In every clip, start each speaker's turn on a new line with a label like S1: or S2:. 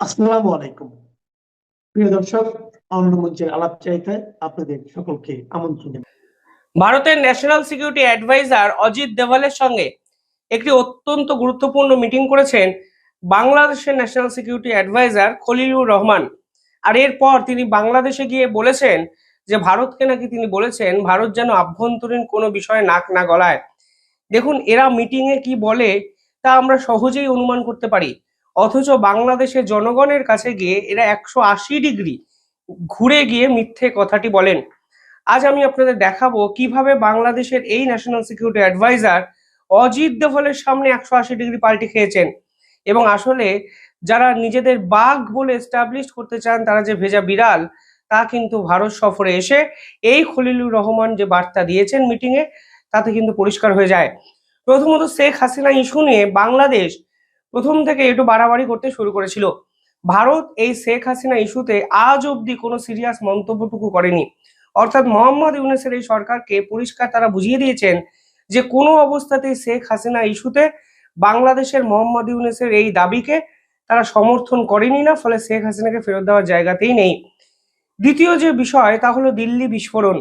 S1: আসসালামু আলাইকুম। প্রিয় দর্শক অন্য মঞ্চের আলাপ চাইতে আপনাদের সকলকে আমন্ত্রণ।
S2: ভারতের ন্যাশনাল সিকিউরিটি অ্যাডভাইজার অজিত দেভালের সঙ্গে একটি অত্যন্ত গুরুত্বপূর্ণ মিটিং করেছেন বাংলাদেশের national security adviser Khalilur Rahman. আর এরপর তিনি বাংলাদেশে গিয়ে বলেছেন যে, ভারতকে নাকি তিনি বলেছেন, ভারত যেন আভ্যন্তরীণ কোনো বিষয়ে নাক না গলায়। দেখুন, এরা মিটিং এ কি বলে তা আমরা সহজেই অনুমান করতে পারি। অথচ বাংলাদেশের জনগণের কাছে গিয়ে এরা একশো আশি ডিগ্রি ঘুরে গিয়ে মিথ্যে কথাটি বলেন। আজ আমি আপনাদের দেখাবো কীভাবে বাংলাদেশের এই ন্যাশনাল সিকিউরিটি অ্যাডভাইজার অজিত দেভলের সামনে একশো আশি ডিগ্রি পাল্টি খেয়েছেন এবং আসলে যারা নিজেদের বাঘ বলে এস্টাবলিশ করতে চান, তারা যে ভেজা বিড়াল, তা কিন্তু ভারত সফরে এসে এই খলিলুর রহমান যে বার্তা দিয়েছেন মিটিংয়ে তাতে কিন্তু পরিষ্কার হয়ে যায়। প্রথমত শেখ হাসিনা ইস্যু নিয়ে বাংলাদেশ প্রথম থেকে একটু বাড়াবাড়ি করতে শুরু করেছিল। ভারত এই শেখ হাসিনা ইস্যুতে আজ অবধি কোনো সিরিয়াস মন্তব্যটুকু করেনি। অর্থাৎ মোহাম্মদ ইউনেসের এই সরকারকে পরিষ্কার তারা বুঝিয়ে দিয়েছেন যে কোনো অবস্থাতেই শেখ হাসিনা ইস্যুতে বাংলাদেশের মোহাম্মদ ইউনেসের এই দাবিকে তারা সমর্থন করেনি না, ফলে শেখ হাসিনাকে ফেরত দেওয়ার জায়গাতেই নেই। দ্বিতীয় যে বিষয়, তা হলো দিল্লি বিস্ফোরণ।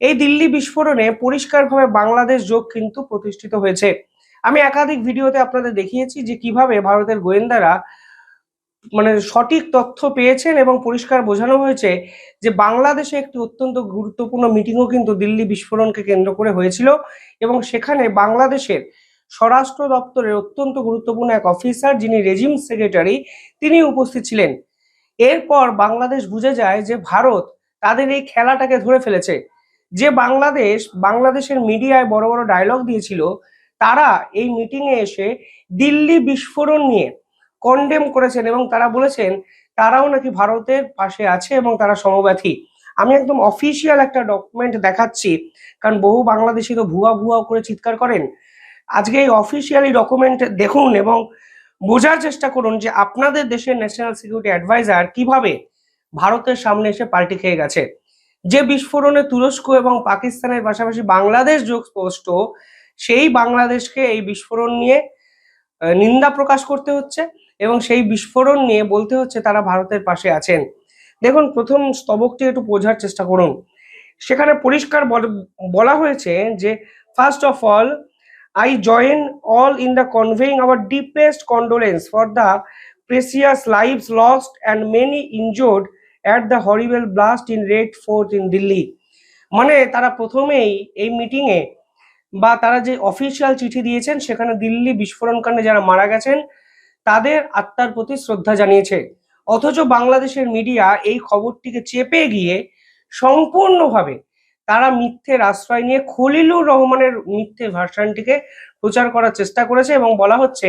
S2: এই দিল্লি বিস্ফোরণে পরিষ্কারভাবে বাংলাদেশ যোগ কিন্তু প্রতিষ্ঠিত হয়েছে। আমি একাধিক ভিডিওতে আপনাদের দেখিয়েছি যে কীভাবে ভারতের গোয়েন্দারা মানে সঠিক তথ্য পেয়েছেন এবং পরিষ্কার বোঝানো হয়েছে যে বাংলাদেশে একটি অত্যন্ত গুরুত্বপূর্ণ মিটিংও কিন্তু দিল্লি বিস্ফোরণকে কেন্দ্র করে হয়েছিল এবং সেখানে বাংলাদেশের স্বরাষ্ট্র দপ্তরের অত্যন্ত গুরুত্বপূর্ণ এক অফিসার যিনি রেজিম সেক্রেটারি তিনি উপস্থিত ছিলেন। এরপর বাংলাদেশ বুঝে যায় যে ভারত তাদের এই খেলাটাকে ধরে ফেলেছে। যে বাংলাদেশ, বাংলাদেশের মিডিয়ায় বড় বড় ডায়লগ দিয়েছিল তারা এই মিটিংয়ে এসে দিল্লি বিস্ফোরণ নিয়ে কন্ডেম করেছেন এবং তারা বলেছেন তারাও নাকি ভারতের পাশে আছে এবং তারা সমব্যথী। আমি একদম অফিসিয়াল একটা ডকুমেন্ট দেখাচ্ছি, কারণ বহু বাংলাদেশি তো ভুয়া ভুয়া করে চিৎকার করেন। আজকে এই অফিসিয়ালি ডকুমেন্ট দেখুন এবং বোঝার চেষ্টা করুন যে আপনাদের দেশের ন্যাশনাল সিকিউরিটি অ্যাডভাইজার কীভাবে ভারতের সামনে এসে পাল্টি খেয়ে গেছে। যে বিস্ফোরণে তুরস্ক এবং পাকিস্তানের পাশাপাশি বাংলাদেশ যোগ স্পষ্ট সেই বাংলাদেশকে এই বিস্ফোরণ নিয়ে নিন্দা প্রকাশ করতে হচ্ছে এবং সেই বিস্ফোরণ নিয়ে বলতে হচ্ছে তারা ভারতের পাশে আছেন। দেখুন, প্রথম স্তবকটি একটু বোঝার চেষ্টা করুন। সেখানে পরিষ্কার বল- হয়েছে যে first of all I join all in the conveying our deepest condolence for the precious lives lost and many injured at the horrible blast in red fort in Delhi মানে তারা প্রথমেই এই মিটিংয়ে বা তারা যে অফিসিয়াল চিঠি দিয়েছেন, সেখানে দিল্লি বিস্ফোরণ কাণ্ডে যারা মারা গেছেন, তাদের আত্মার প্রতি শ্রদ্ধা জানিয়েছে। অথচ বাংলাদেশের মিডিয়া এই খবরটিকে চেপে গিয়ে সম্পূর্ণভাবে তারা মিথ্যের আশ্রয় নিয়ে খলিলুর রহমানের মিথ্যে ভার্সানটিকে প্রচার করার চেষ্টা করেছে এবং বলা হচ্ছে,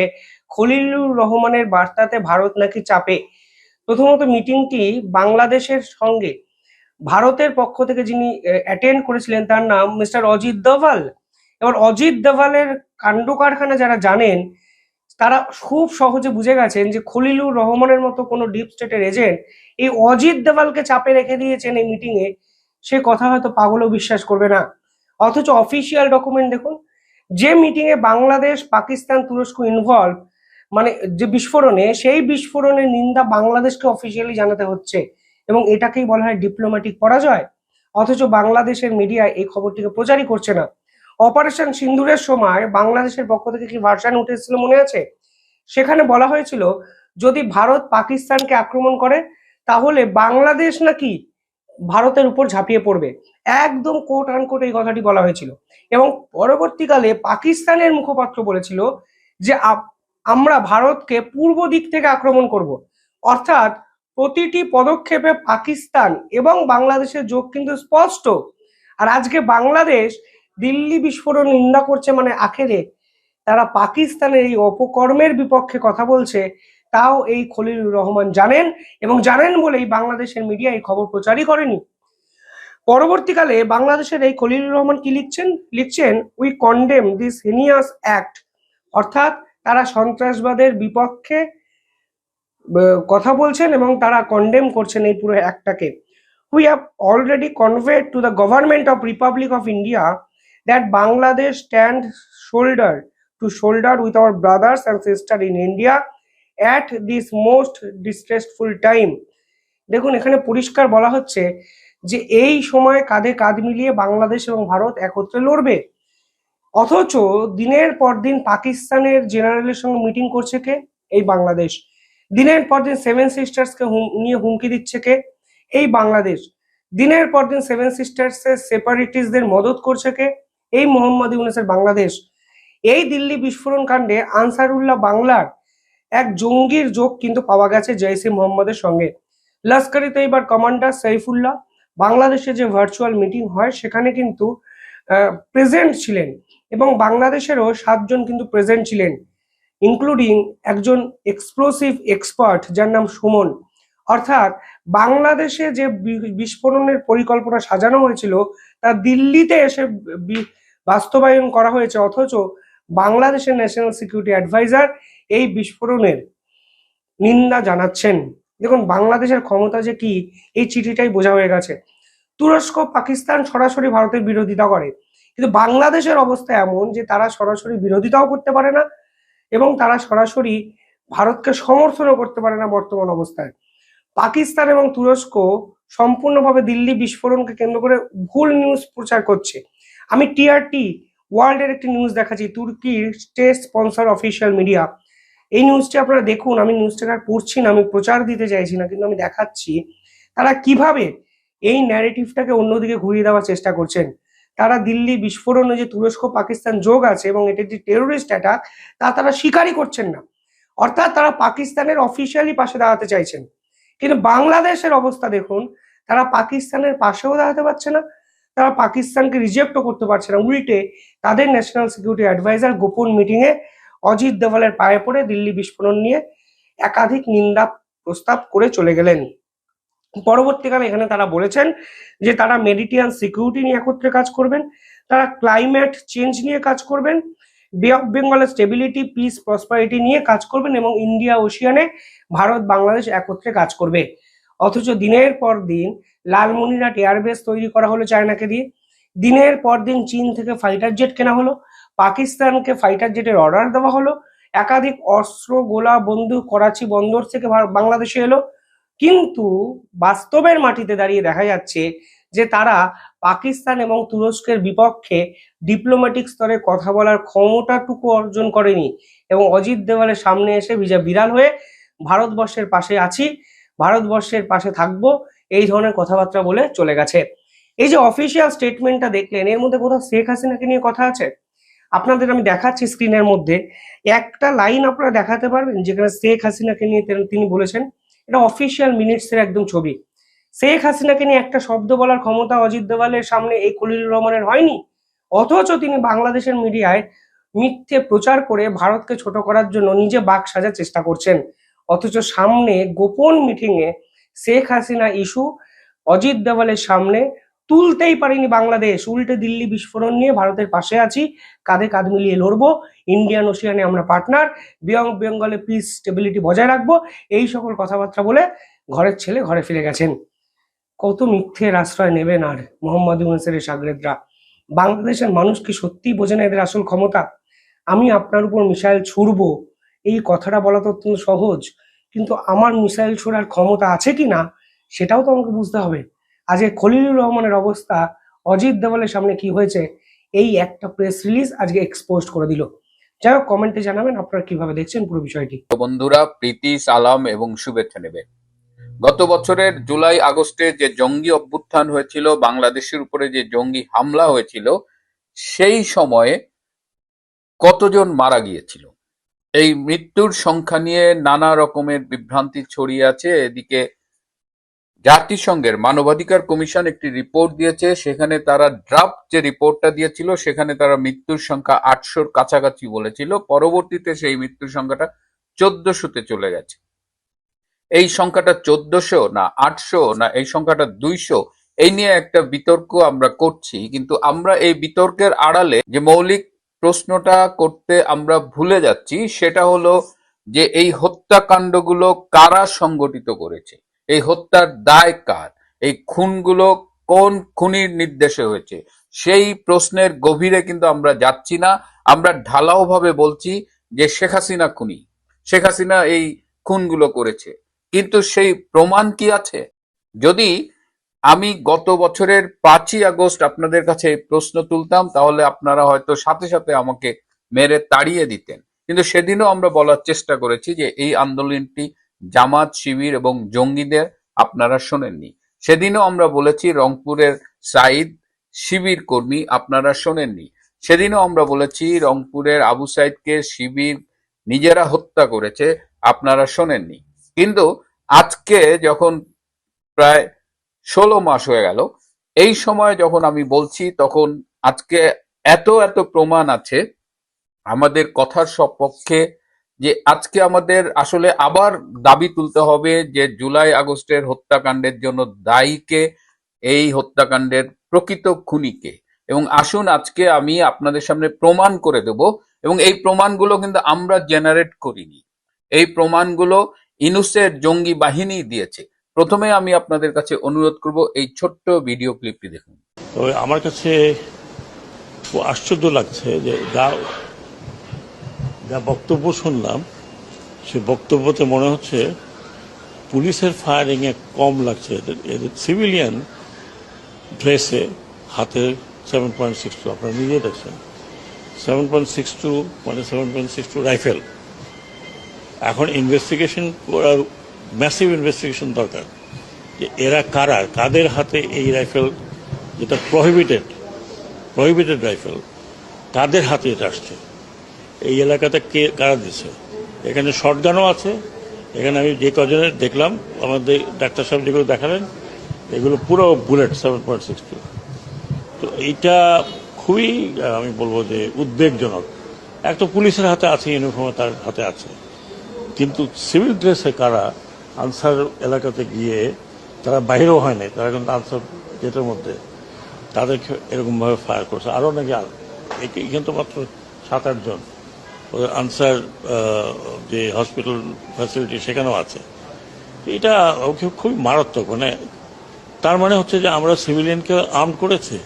S2: খলিলুর রহমানের বার্তাতে ভারত নাকি চাপে। প্রথমত মিটিংটি বাংলাদেশের সঙ্গে ভারতের পক্ষ থেকে যিনি অ্যাটেন্ড করেছিলেন, তার নাম মিস্টার অজিত দোভাল। এবার অজিত দেওয়ালের কাণ্ড কারখানা যারা জানেন, তারা খুব সহজে বুঝে গেছেন যে খলিলুর রহমানের মতো কোনো ডিপ স্টেটের এজেন্ট এই অজিত দেওয়ালকে চাপে রেখে দিয়েছেন এই মিটিং এ, সে কথা হয়তো পাগলও বিশ্বাস করবে না। অথচ অফিসিয়াল ডকুমেন্ট দেখুন, যে মিটিং এ বাংলাদেশ, পাকিস্তান, তুরস্ক ইনভলভ মানে যে বিস্ফোরণে, সেই বিস্ফোরণের নিন্দা বাংলাদেশকে অফিসিয়ালি জানাতে হচ্ছে এবং এটাকেই বলা হয় ডিপ্লোম্যাটিক পরাজয়। অথচ বাংলাদেশের মিডিয়া এই খবরটিকে প্রচারই করছে না। অপারেশন সিন্দুরের সময় বাংলাদেশের পক্ষ থেকে কি ভার্সান উঠে এসেছিল মনে আছে? সেখানে বলা হয়েছিল, যদি ভারত পাকিস্তানকে আক্রমণ করে, তাহলে বাংলাদেশ নাকি ভারতের উপর ঝাঁপিয়ে পড়বে। একদম কোট আনকোট এই কথাটি বলা হয়েছিল। এবং পরবর্তীকালে পাকিস্তানের মুখপাত্র বলেছিল যে আমরা ভারতকে পূর্ব দিক থেকে আক্রমণ করব। অর্থাৎ প্রতিটি পদক্ষেপে পাকিস্তান এবং বাংলাদেশের যোগ কিন্তু স্পষ্ট। আর আজকে বাংলাদেশ দিল্লি বিস্ফোরণ নিন্দা করছে মানে আখেরে। তারা পাকিস্তানের এই অপকর্মের বিপক্ষে কথা বলছে, তাও এই খলিলুর রহমান জানেন এবং জানেন বলেই বাংলাদেশের মিডিয়া এই খবর প্রচারই করেনি। পরবর্তীকালে বাংলাদেশের এই খলিলুর রহমান কি লিখছেন? লিখছেন we condemn this heinous act অর্থাৎ তারা সন্ত্রাসবাদের বিপক্ষে কথা বলছেন এবং তারা কন্ডেম করছেন এই পুরো অ্যাক্টটাকে we have already conveyed to the government of republic of India that Bangladesh stand shoulder to shoulder with our brothers and sisters in India at this most distressful time দেখুন, এখানে পরিষ্কার বলা হচ্ছে যে এই সময় কাঁধে কাঁধ মিলিয়ে বাংলাদেশ এবং ভারত একত্রে লড়বে। অথচ দিনের পর দিন পাকিস্তানের জেনারেলের সঙ্গে মিটিং করছে কে? এই বাংলাদেশ। দিনের পর দিন সেভেন সিস্টার্সকে নিয়ে হুমকি দিচ্ছে কে? এই বাংলাদেশ। দিনের পর দিন সেভেন সিস্টার্স এর সেপারেটিস্টদের মদত করছে কে? এই মোহাম্মদ ইউনুসের বাংলাদেশ, এই দিল্লি বিস্ফোরণ কাণ্ডে আনসারুল্লাহ বাংলার এক জঙ্গির যোগ কিন্তু পাওয়া গেছে জৈসে মোহাম্মদের সঙ্গে। লস্করি তৈবার কমান্ডার সাইফুল্লাহ, বাংলাদেশে যে ভার্চুয়াল মিটিং হয় সেখানে কিন্তু প্রেজেন্ট ছিলেন এবং বাংলাদেশেরও সাতজন কিন্তু প্রেজেন্ট ছিলেন, ইনক্লুডিং একজন এক্সপ্লোসিভ এক্সপার্ট যার নাম সুমন। অর্থাৎ বাংলাদেশে যে বিস্ফোরণের পরিকল্পনা সাজানো হয়েছিল তা দিল্লিতে এসে বাস্তবায়ন করা হয়েছে। অথচ বাংলাদেশের ন্যাশনাল সিকিউরিটি অ্যাডভাইজার এই বিস্ফোরণের নিন্দা জানাচ্ছেন। দেখুন, বাংলাদেশের ক্ষমতা যে কি, এই চিঠিটাই বোঝা হয়ে গেছে। তুরস্ক, পাকিস্তান সরাসরি ভারতের বিরোধিতা করে। কিন্তু বাংলাদেশের অবস্থা এমন যে তারা সরাসরি বিরোধিতাও করতে পারে না এবং তারা সরাসরি ভারতকে সমর্থনও করতে পারে না বর্তমান অবস্থায়। পাকিস্তান এবং তুরস্ক সম্পূর্ণভাবে দিল্লি বিস্ফোরণকে কেন্দ্র করে ভুল নিউজ প্রচার করছে। আমি টিআরটি ওয়ার্ল্ডের একটি নিউজ দেখাচ্ছি, তুর্কির স্টেট স্পন্সর অফিসিয়াল মিডিয়া এই নিউজটি আপনারা দেখুন, আমি নিউজটাকে আর পড়ছি না, আমি প্রচার দিতে চাইছি না, কিন্তু আমি দেখাচ্ছি, তারা কীভাবে এই ন্যারেটিভটাকে অন্যদিকে ঘুরিয়ে দেওয়ার চেষ্টা করছেন? তারা দিল্লি বিস্ফোরণে যে তুরস্ক, পাকিস্তান যোগ আছে এবং এটি যে টেরোরিস্ট অ্যাটাক তা তারা স্বীকারই করছেন না। অর্থাৎ তারা পাকিস্তানের অফিসিয়ালি পাশে দাঁড়াতে চাইছেন। কিন্তু বাংলাদেশের অবস্থা দেখুন, তারা পাকিস্তানের পাশেও দাঁড়াতে পারছে না, তারা পাকিস্তানকে রিজেক্টও করতে পারছে না। উল্টে তাদের ন্যাশনাল সিকিউরিটি অ্যাডভাইজার গোপন মিটিংয়ে অজিত দেওয়ালের পায়ে পড়ে দিল্লি বিস্ফোরণ নিয়ে একাধিক নিন্দা প্রস্তাব করে চলে গেলেন। পরবর্তীকালে এখানে তারা বলেছেন যে তারা মেডিটিয়ান সিকিউরিটি নিয়ে একত্রে কাজ করবেন, তারা ক্লাইমেট চেঞ্জ নিয়ে কাজ করবেন বে অফ বেঙ্গলের স্টেবিলিটি পিস প্রসপারিটি নিয়ে কাজ করবেন এবং ইন্ডিয়া ওশিয়ানে ভারত বাংলাদেশ একত্রে কাজ করবে। অথচ দিনের পর দিন লালমনিরহাট এয়ারবেস তৈরি করা হলো চায়নাকে দিয়ে। দিনের পর দিন চীন থেকে ফাইটার জেট কেনা হলো। পাকিস্তানকে ফাইটার জেটের অর্ডার দেওয়া হলো। একাধিক অস্ত্র, গোলা, বন্দুক, করাচি বন্দর থেকে বাংলাদেশে এলো। কিন্তু বাস্তবের মাটিতে দাঁড়িয়ে দেখা যাচ্ছে যে তারা পাকিস্তান এবং তুরস্কের বিপক্ষে ডিপ্লোম্যাটিক স্তরে কথা বলার ক্ষমতাটুকু অর্জন করেনি এবং অজিত দেওয়ালের সামনে এসে বিজা বিড়াল হয়ে ভারতবর্ষের পাশে আছি, ভারতবর্ষের পাশে থাকব, এই ধরনের কথাবার্তা বলে চলে গেছে। এই যে অফিসিয়াল স্টেটমেন্টটা দেখলেন, এর মধ্যে কোথাও শেখ হাসিনাকে নিয়ে কথা আছে? আপনাদের আমি দেখাচ্ছি স্ক্রিনের মধ্যে। একটা লাইন আপনারা দেখাতে পারবেন যেখানে শেখ হাসিনাকে নিয়ে তিনি বলেছেন, এটা অফিসিয়াল মিনিটস এর একদম ছবি। শেখ হাসিনাকে নিয়ে একটা শব্দ বলার ক্ষমতা অজিত দেওয়ালের সামনে এই খলিলুর রহমানের হয়নি। অথচ তিনি বাংলাদেশের মিডিয়ায় মিথ্যে প্রচার করে ভারতকে ছোট করার জন্য নিজে বাক সাজার চেষ্টা করছেন। অথচ সামনে গোপন মিটিং এ শেখ হাসিনা ইস্যু অজিত দেওয়ালের সামনে তুলতেই পারেনি বাংলাদেশ। উল্টে দিল্লি বিস্ফোরণ নিয়ে ভারতের পাশে আছি, কাঁধে কাঁধ মিলিয়ে লড়বো, ইন্ডিয়ান ওশিয়ানে আমরা পার্টনার, বিয়ং বেঙ্গলে পিস স্টেবিলিটি বজায় রাখব, এই সকল কথাবার্তা বলে ঘরের ছেলে ঘরে ফিরে গেছেন। কত মিথ্যের আশ্রয় নেবেন আর মোহাম্মদ ইউনুসের এই সাগরেদরা? বাংলাদেশের মানুষ কি সত্যিই বোঝে না এদের আসল ক্ষমতা? আমি আপনার উপর মিসাইল ছুড়বো। এই কথাটা বলা তো অত্যন্ত সহজ। কিন্তু আমার মিসাইল ছোড়ার ক্ষমতা আছে কি না, সেটাও তো আমাকে বুঝতে হবে। আজকে খলিলুর রহমানের অবস্থা অজিত দেওয়ালের সামনে কি হয়েছে, এই একটা প্রেস রিলিজ আজকে এক্সপোজ করে দিল। যাই হোক কমেন্টে জানাবেন আপনারা কীভাবে দেখছেন পুরো বিষয়টি।
S3: বন্ধুরা, প্রীতি, সালাম এবং শুভেচ্ছা নেবে গত বছরের জুলাই আগস্টে যে জঙ্গি অভ্যুত্থান হয়েছিল, বাংলাদেশের উপরে যে জঙ্গি হামলা হয়েছিল, সেই সময়ে কতজন মারা গিয়েছিল? এই মৃত্যুর সংখ্যা নিয়ে নানা রকমের বিভ্রান্তি ছড়িয়ে আছে। এদিকে জাতিসংঘের মানবাধিকার কমিশন একটি রিপোর্ট দিয়েছে, সেখানে তারা ড্রাফট যে রিপোর্টটা দিয়েছিল, সেখানে তারা মৃত্যুর সংখ্যা আটশোর কাছাকাছি বলেছিল। পরবর্তীতে সেই মৃত্যুর সংখ্যাটা চোদ্দশোতে চলে গেছে। এই সংখ্যাটা চোদ্দশো না আটশো না এই সংখ্যাটা দুইশো, এই নিয়ে একটা বিতর্ক আমরা করছি। কিন্তু আমরা এই বিতর্কের আড়ালে যে মৌলিক প্রশ্নটা করতে আমরা ভুলে যাচ্ছি, সেটা হলো যে এই হত্যাকাণ্ডগুলো কারা সংগঠিত করেছে? এই হত্যার দায় কার? এই খুনগুলো কোন খুনির নির্দেশে হয়েছে? সেই প্রশ্নের গভীরে কিন্তু আমরা যাচ্ছি না। আমরা ঢালাও ভাবে বলছি যে শেখ হাসিনা খুনি, শেখ হাসিনা এই খুনগুলো করেছে। কিন্তু সেই প্রমাণ কি আছে? যদি আমি গত বছরের পাঁচই আগস্ট আপনাদের কাছে প্রশ্ন তুলতাম, তাহলে আপনারা হয়তো সাথে সাথে আমাকে মেরে তাড়িয়ে দিতেন। কিন্তু সেদিনও আমরা বলার চেষ্টা করেছি যে এই আন্দোলনটি জামাত শিবির এবং জঙ্গিদের আপনারা শোনেননি। সেদিনও আমরা বলেছি রংপুরের সাইদ শিবির কর্মী আপনারা শোনেননি। সেদিনও আমরা বলেছি রংপুরের আবু সাইদকে শিবির নিজেরা হত্যা করেছে, আপনারা শোনেননি। কিন্তু আজকে যখন প্রায় ষোলো মাস হয়ে গেল, এই সময় যখন আমি বলছি, তখন আজকে এত এত প্রমাণ আছে আমাদের কথার সপক্ষে যে আজকে আমাদের আসলে আবার দাবি তুলতে হবে যে জুলাই আগস্টের হত্যাকাণ্ডের জন্য দায়ীকে এই হত্যাকাণ্ডের প্রকৃত খুনিকে এবং আসুন আজকে আমি আপনাদের সামনে প্রমাণ করে দেব, এবং এই প্রমাণগুলো কিন্তু আমরা জেনারেট করিনি। এই প্রমাণগুলো ইনুসের জঙ্গি বাহিনী দিয়েছে। প্রথমে আমি আপনাদের কাছে অনুরোধ করব এই ছোট্ট ভিডিও ক্লিপটি দেখুন।
S4: আমার কাছে আশ্চর্য লাগছে যে যা যা বক্তব্য শুনলাম সে বক্তব্যতে মনে হচ্ছে পুলিশের ফায়ারিং এ কম লাগছে। এদের সিভিলিয়ান ড্রেসে হাতে সেভেন পয়েন্ট সিক্স টু আপনারা নিজে দেখছেন। সেভেন পয়েন্ট সিক্স টু মানে seven point six two rifle এখন ইনভেস্টিগেশন করার ম্যাসিভ ইনভেস্টিগেশন দরকার। যে এরা কারা? কাদের হাতে এই রাইফেল যেটা প্রহিবিটেড প্রহিবিটেড রাইফেল কাদের হাতে এটা আসছে? এই এলাকাতে কে, কারা দিচ্ছে এখানে শর্টগানও আছে। এখানে আমি যে কজনের দেখলাম, আমাদের ডাক্তার সাহেব যেগুলো দেখালেন, এগুলো পুরো bullet seven point six two তো এইটা খুবই, আমি বলব যে উদ্বেগজনক। এক তো পুলিশের হাতে আছে ইউনিফর্মে তার হাতে আছে। কিন্তু সিভিল ড্রেসে কারা আনসার এলাকাতে গিয়ে তারা বাইরেও হয় নাই, তারা কিন্তু আনসার গেটের মধ্যে তাদেরকে এরকমভাবে ফায়ার করছে। আরও নাকি এখানে তো মাত্র সাত আটজন ওদের আনসার যে হসপিটাল ফ্যাসিলিটি সেখানেও আছে। এটা খুবই মারাত্মক মানে তার মানে হচ্ছে যে আমরা সিভিলিয়ানকে আর্ম করেছি।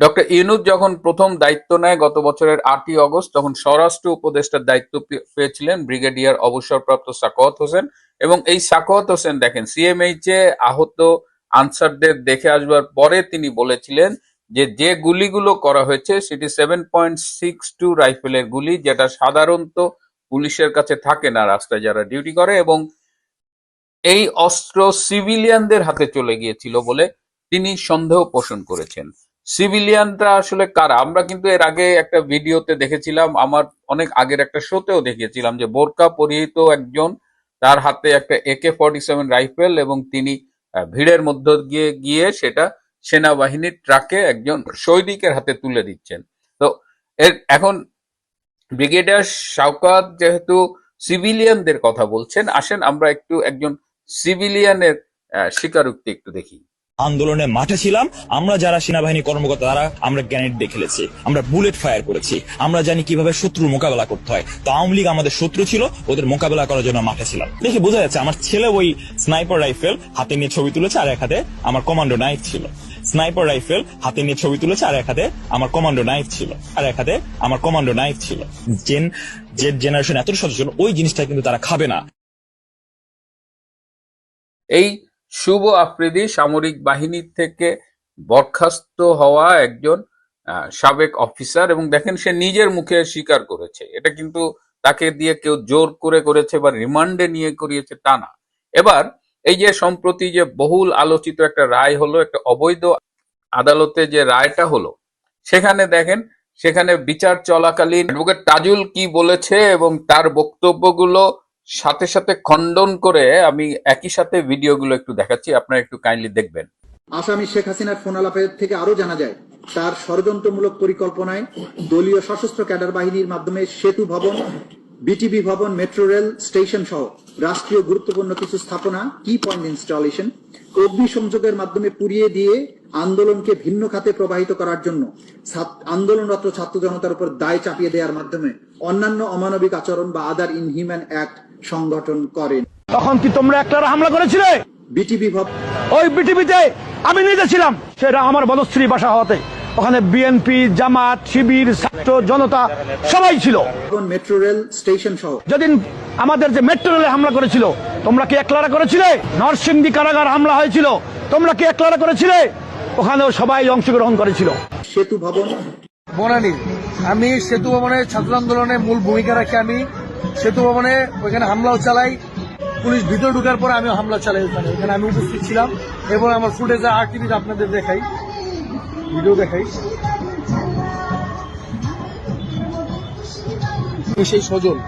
S3: ডক্টর ইউনুস যখন প্রথম দায়িত্ব নেয় গত বছরের আটই অগস্ট, তখন স্বরাষ্ট্র উপদেষ্টার দায়িত্ব পেয়েছিলেন ব্রিগেডিয়ার অবসরপ্রাপ্ত সাকওয়াত হোসেন। এবং এই সাকওয়াত হোসেন দেখেন সিএমএইচ এ আহত আনসারদের দেখে আসবার পরে তিনি বলেছিলেন যে যে গুলিগুলো করা হয়েছে, সেটি সেভেন পয়েন্ট সিক্স টু রাইফেলের গুলি, যেটা সাধারণত পুলিশের কাছে থাকে না রাস্তায় যারা ডিউটি করে। এবং এই অস্ত্র সিভিলিয়ানদের হাতে চলে গিয়েছিল বলে তিনি সন্দেহ পোষণ করেছেন। সিভিলিয়ানরা আসলে কারা? আমরা কিন্তু এর আগে একটা ভিডিওতে দেখেছিলাম, আমার অনেক আগের একটা শোতেও দেখিয়েছিলাম যে বোরকা পরিহিত একজন, তার হাতে একটা একে ফর্টি সেভেন রাইফেল এবং তিনি ভিড়ের মধ্য দিয়ে গিয়ে সেটা সেনাবাহিনীর ট্রাকে একজন সৈনিকের হাতে তুলে দিচ্ছেন। তো এর এখন ব্রিগেডিয়ার শাওকাত যেহেতু সিভিলিয়ানদের কথা বলছেন, আসেন আমরা একটু একজন সিভিলিয়ানের স্বীকারোক্তি একটু দেখি।
S5: আন্দোলনে মাঠে ছিলাম। আমরা যারা সেনাবাহিনী কর্মকর্তা, তারা আমরা গ্যানেট দিয়ে খেলেছি। আমরা বুলেট ফায়ার করেছি। আমরা জানি কীভাবে শত্রুর মোকাবেলা করতে হয়। তো আওয়ামী লীগ আমাদের শত্রু ছিল, ওদের মোকাবেলা করার জন্য মাঠে ছিলাম। দেখে বোঝা যাচ্ছে আমার ছেলে ওই স্নাইপার রাইফেল হাতে নিয়ে ছবি তুলেছে, আর এক হাতে আমার কমান্ডো নাইফ ছিল। স্নাইপার রাইফেল হাতে নিয়ে ছবি তুলেছে, আর এক হাতে আমার কমান্ডো নাইফ ছিল। আর এক হাতে আমার কমান্ডো নাইফ ছিল। জেন যে জেনারেশন এত সচেতন, ওই জিনিসটা কিন্তু তারা খাবে না।
S3: এই শুভ আফ্রিদি সামরিক বাহিনী থেকে বরখাস্ত হওয়া একজন সাবেক অফিসার এবং দেখেন সে নিজের মুখে স্বীকার করেছে। এটা কিন্তু তাকে দিয়ে কেউ জোর করে করেছে বা রিমান্ডে নিয়ে করিয়েছে তা না। এবার এই যে সম্প্রতি যে বহুল আলোচিত একটা রায় হলো, একটা অবৈধ আদালতে যে রায়টা হলো, সেখানে দেখেন, সেখানে বিচার চলাকালীন অ্যাডভোকেট তাজুল কি বলেছে এবং তার বক্তব্যগুলো সাথে সাথে খণ্ডন করে আমি একই সাথে ভিডিওগুলো একটু দেখাচ্ছি, আপনারা একটু কাইন্ডলি দেখবেন।
S6: আসামি শেখ হাসিনার ফোন আলাপের থেকে আরও জানা যায়, তার ষড়যন্ত্রমূলক পরিকল্পনায় দলীয় সশস্ত্র ক্যাডার বাহিনীর মাধ্যমে সেতু ভবন বিটিবি ভবন, মেট্রো রেল স্টেশন সহ রাষ্ট্রীয় গুরুত্বপূর্ণ কিছু স্থাপনা কি পয়েন্ট ইনস্টলেশন অগ্নি সংযোগের মাধ্যমে পুড়িয়ে দিয়ে আন্দোলনকে ভিন্ন খাতে প্রবাহিত করার জন্য আন্দোলনরত ছাত্র জনতার উপর দায় চাপিয়ে দেওয়ার মাধ্যমে অন্যান্য অমানবিক আচরণ বা আদার ইনহিউম্যান অ্যাক্ট সংগঠন করেন।
S7: তখন কি তোমরা একটা হামলা করেছিলে?
S6: বিটিবি ভবন
S7: ওই বিটিভিতে আমি নিজে ছিলাম। সেটা আমার বনশ্রী বাসা হওয়াতে। ওখানে বিএনপি জামাত শিবির ছাত্র জনতা সবাই ছিল।
S6: মেট্রো রেল স্টেশন সহ
S7: যেদিন আমাদের যে মেট্রো রেলে হামলা করেছিল তোমরা কি একলারা করেছিলে? নরসিংদী কারাগার হামলা হয়েছিল। তোমরা কি একলারা করেছিলে? ওখানেও সবাই অংশগ্রহণ করেছিল।
S6: সেতু ভবন?
S8: বনানী আমি সেতু ভবনের ছাত্র আন্দোলনে মূল ভূমিকা রাখি আমি। সেতু ভবনে ওইখানে হামলাও চালাই। পুলিশ ভিতরে ঢুকার পরে আমি হামলা চালাই ওখানে। ওখানে আমি উপস্থিত ছিলাম এবং আমার ফুটেজে আর টিভিতে আপনাদের দেখাই। ভিডিও দেখাই। আমি সেই সজল।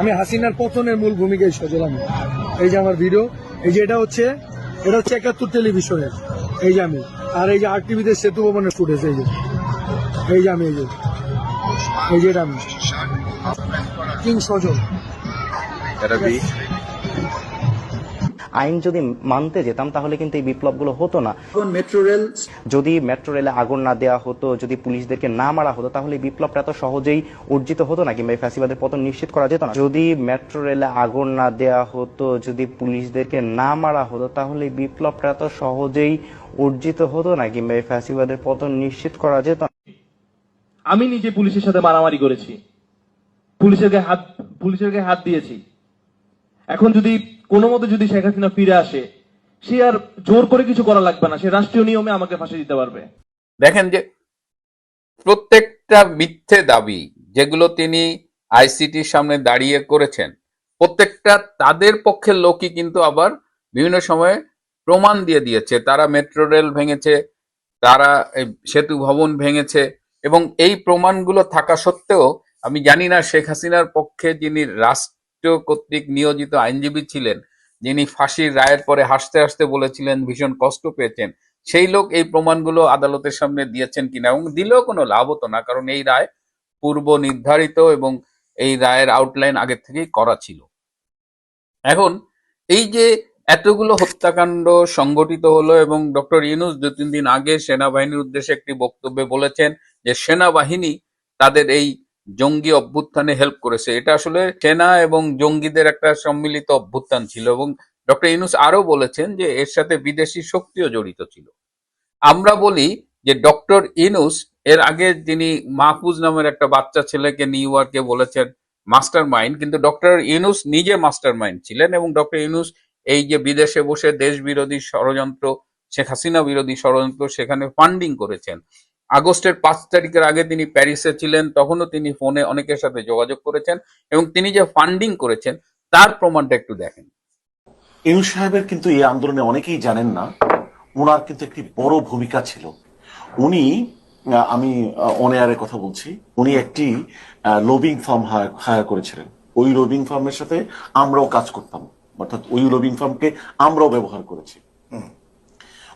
S8: আমি হাসিনার পতনের মূল ভূমিকায় সজল আমি। এই যে আমার ভিডিও। এই যে এটা হচ্ছে এটা হচ্ছে একাত্তর টেলিভিশনের। এই যে আমি। আর এই যে আর টিভিতে সেতু ভবনের ফুটেজ এই যে। এই যে আমি এই যে। এই যে এটা আমি। কিং সজল
S9: আইন যদি মানতে যেতাম তাহলে কিন্তু এই বিপ্লবগুলো হতো না।
S6: মেট্রো রেল
S9: যদি মেট্রো রেলে আগুন না দেওয়া হতো যদি পুলিশদেরকে না মারা হতো তাহলে বিপ্লবটা এত সহজেই অর্জিত হতো না কিংবা এই ফ্যাসিবাদের পতন নিশ্চিত করা যেত না। যদি মেট্রো রেলে আগুন না দেওয়া হতো যদি পুলিশদেরকে না মারা হতো তাহলে বিপ্লবটা এত সহজেই অর্জিত হতো না কিংবা এই ফ্যাসিবাদের পতন নিশ্চিত করা যেত না।
S10: আমি নিজে পুলিশের সাথে মারামারি করেছি। পুলিশের গায়ে হাত পুলিশের গায়ে হাত দিয়েছি। এখন যদি কোনো মতে যদি শেখ হাসিনা ফিরে আসে, সে আর জোর করে কিছু করা লাগবে না, সে রাষ্ট্রীয় নিয়মে আমাকে ফাঁসি দিতে পারবে।
S3: দেখেন যে প্রত্যেকটা মিথ্যে দাবি যেগুলো তিনি আইসিটির সামনে দাঁড়িয়ে করেছেন, প্রত্যেকটা তাদের পক্ষের লোকই কিন্তু আবার বিভিন্ন সময়ে প্রমাণ দিয়ে দিয়েছে। তারা মেট্রো রেল ভেঙেছে, তারা সেতু ভবন ভেঙেছে এবং এই প্রমাণগুলো থাকা সত্ত্বেও আমি জানি না শেখ হাসিনার পক্ষে যিনি রাষ্ট্র কর্তৃক নিয়োজিত আইনজীবী ছিলেন। যিনি ফাঁসির রায়ের পরে হাসতে হাসতে বলেছিলেন, ভীষণ কষ্ট পেয়েছেন। সেই লোক এই প্রমাণগুলো আদালতের সামনে দিয়েছেন কিনা এবং দিলেও কোনো লাভ হতো না, কারণ এই রায় পূর্ব নির্ধারিত এবং এই রায়ের আউটলাইন আগের থেকেই করা ছিল। এখন এই যে এতগুলো হত্যাকাণ্ড সংগঠিত হলো এবং ডক্টর ইউনুস দু তিন দিন আগে সেনাবাহিনীর উদ্দেশ্যে একটি বক্তব্যে বলেছেন যে, সেনাবাহিনী তাদের এই জঙ্গি অভ্যুত্থানে হেল্প করেছে। এটা আসলে সেনা এবং জঙ্গিদের একটা সম্মিলিত অভ্যুত্থান ছিল এবং ডক্টর ইনুস আরও বলেছেন যে এর সাথে বিদেশি শক্তিও জড়িত ছিল। আমরা বলি যে ডক্টর ইনুস এর আগে যিনি মাহফুজ নামের একটা বাচ্চা ছেলেকে নিউ ইয়র্কে বলেছেন মাস্টার মাইন্ড কিন্তু ডক্টর ইনুস নিজে মাস্টার মাইন্ড ছিলেন এবং ডক্টর ইনুস এই যে বিদেশে বসে দেশ বিরোধী ষড়যন্ত্র, শেখ হাসিনা বিরোধী ষড়যন্ত্র, সেখানে ফান্ডিং করেছেন। আগস্টের পাঁচ তারিখের আগে তিনি প্যারিসে ছিলেন তখনও তিনি ফোনে অনেকের সাথে যোগাযোগ করেছেন এবং তিনি যে ফান্ডিং করেছেন তার প্রমাণটা একটু দেখেন।
S11: ইউনুস সাহেবের কিন্তু এই আন্দোলনে অনেকেই জানেন না ওনার কিন্তু একটি বড় ভূমিকা ছিল। উনি আমি অনেয়ারের কথা বলছি উনি একটি লবিং ফার্ম হায়ার করেছিলেন। ওই লবিং ফার্মের সাথে আমরাও কাজ করতাম অর্থাৎ ওই লবিং ফার্মকে আমরাও ব্যবহার করেছি।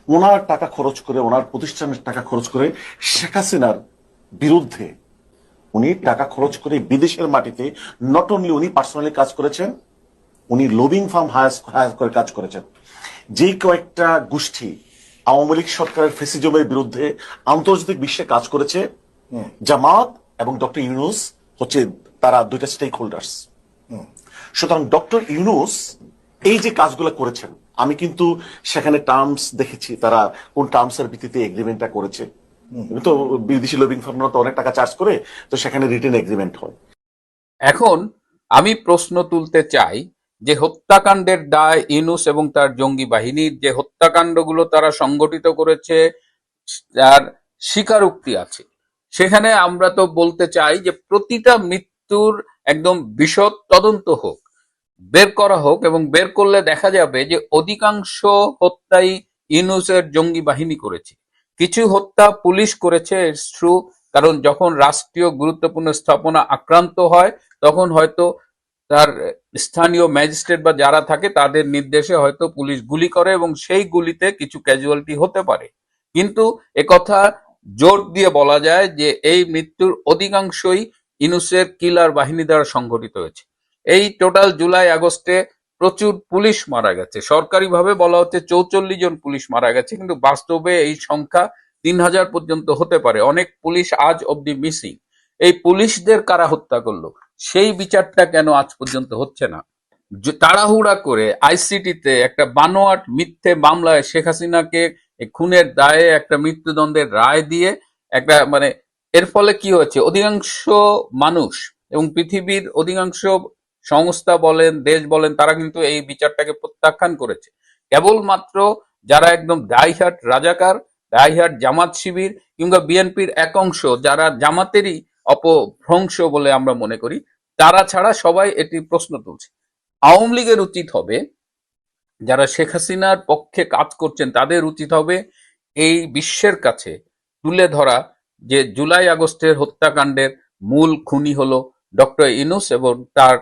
S11: ওনার টাকা খরচ করে ওনার প্রতিষ্ঠানের টাকা খরচ করে শেখ হাসিনার বিরুদ্ধে উনি টাকা খরচ করে বিদেশের মাটিতে নট অনলি উনি পার্সোনালি কাজ করেছেন উনি লবিং ফার্ম হায়ার করে কাজ করেছেন। যে কয়েকটা গোষ্ঠী আওয়ামী লীগ সরকারের ফেসিজমের বিরুদ্ধে আন্তর্জাতিক বিশ্বে কাজ করেছে জামাত এবং ডক্টর ইউনুস হচ্ছে তারা দুইটা স্টেক হোল্ডার্স সুতরাং ডক্টর ইউনুস এই যে কাজগুলো করেছেন আমি কিন্তু সেখানে টার্মস দেখেছি তারা কোন টার্মস এর ভিত্তিতে এগ্রিমেন্টটা করেছে। তো বিদেশি লবিং ফার্মরা তো অনেক টাকা চার্জ করে তো সেখানে রিটেন এগ্রিমেন্ট হয়।
S3: এখন আমি প্রশ্ন তুলতে চাই যে হত্যাকাণ্ডের দায় ইনুস এবং তার জঙ্গি বাহিনীর যে হত্যাকাণ্ডগুলো তারা সংগঠিত করেছে তার স্বীকারোক্তি আছে। সেখানে আমরা তো বলতে চাই যে প্রতিটা মৃত্যুর একদম বিশদ তদন্ত হোক। বের করা হোক এবং বের করলে দেখা যাবে যে অধিকাংশ হত্যাই ইনুসের জঙ্গি বাহিনী করেছে। কিছু হত্যা পুলিশ করেছে ট্রু কারণ যখন রাষ্ট্রীয় গুরুত্বপূর্ণ স্থাপনা আক্রান্ত হয়, তখন হয়তো তার স্থানীয় ম্যাজিস্ট্রেট বা যারা থাকে, তাদের নির্দেশে হয়তো পুলিশ গুলি করে এবং সেই গুলিতে কিছু ক্যাজুয়ালিটি হতে পারে। কিন্তু একথা জোর দিয়ে বলা যায় যে, এই মৃত্যুর অধিকাংশই ইনুসের কিলার বাহিনী দ্বারা সংঘটিত হয়েছে। এই টোটাল জুলাই আগস্টে প্রচুর পুলিশ মারা গেছে। সরকারিভাবে বলা হচ্ছে চৌচল্লিশ জন পুলিশ মারা গেছে, কিন্তু বাস্তবে এই সংখ্যা তিন হাজার পর্যন্ত হতে পারে। অনেক পুলিশ আজ অব্দি মিসিং। এই পুলিশদের কারা হত্যা করল? সেই বিচারটা কেন আজ পর্যন্ত হচ্ছে না? তাড়াহুড়া করে আইসিটিতে একটা বানোয়াট মিথ্যে মামলায় শেখ হাসিনাকে খুনের দায়ে একটা মৃত্যুদণ্ডের রায় দিয়ে একটা মানে এর ফলে কি হয়েছে? অধিকাংশ মানুষ এবং পৃথিবীর অধিকাংশ সংস্থা বলেন, দেশ বলেন, তারা কিন্তু এই বিচারটাকে প্রত্যাখ্যান করেছে। কেবলমাত্র যারা একদম ডাইহাট রাজাকার ডাইহাট জামাত শিবির কিংবা বিএনপির এক অংশ, যারা জামাতেরই অপভ্রংশ বলে আমরা মনে করি, তারা ছাড়া সবাই এটি প্রশ্ন তুলছে। আওয়ামী লীগের উচিত হবে, যারা শেখ হাসিনার পক্ষে কাজ করছেন, তাদের উচিত হবে এই বিশ্বের কাছে তুলে ধরা যে জুলাই আগস্টের হত্যাকাণ্ডের মূল খুনি হলো ডক্টর ইনুস এবং তার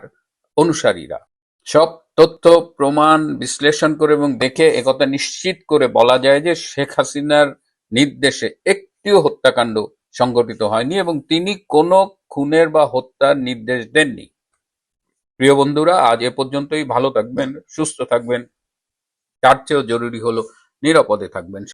S3: অনুসারীরা। সব তথ্য, প্রমাণ, বিশ্লেষণ করে এবং দেখে একথা নিশ্চিত করে বলা যায় যে শেখ হাসিনার নির্দেশে একটিও হত্যাকাণ্ড সংগঠিত হয়নি এবং তিনি কোনো খুনের বা হত্যার নির্দেশ দেননি। প্রিয় বন্ধুরা, আজ এ পর্যন্তই। ভালো থাকবেন, সুস্থ থাকবেন। তার চেয়েও জরুরি হলো নিরাপদে থাকবেন।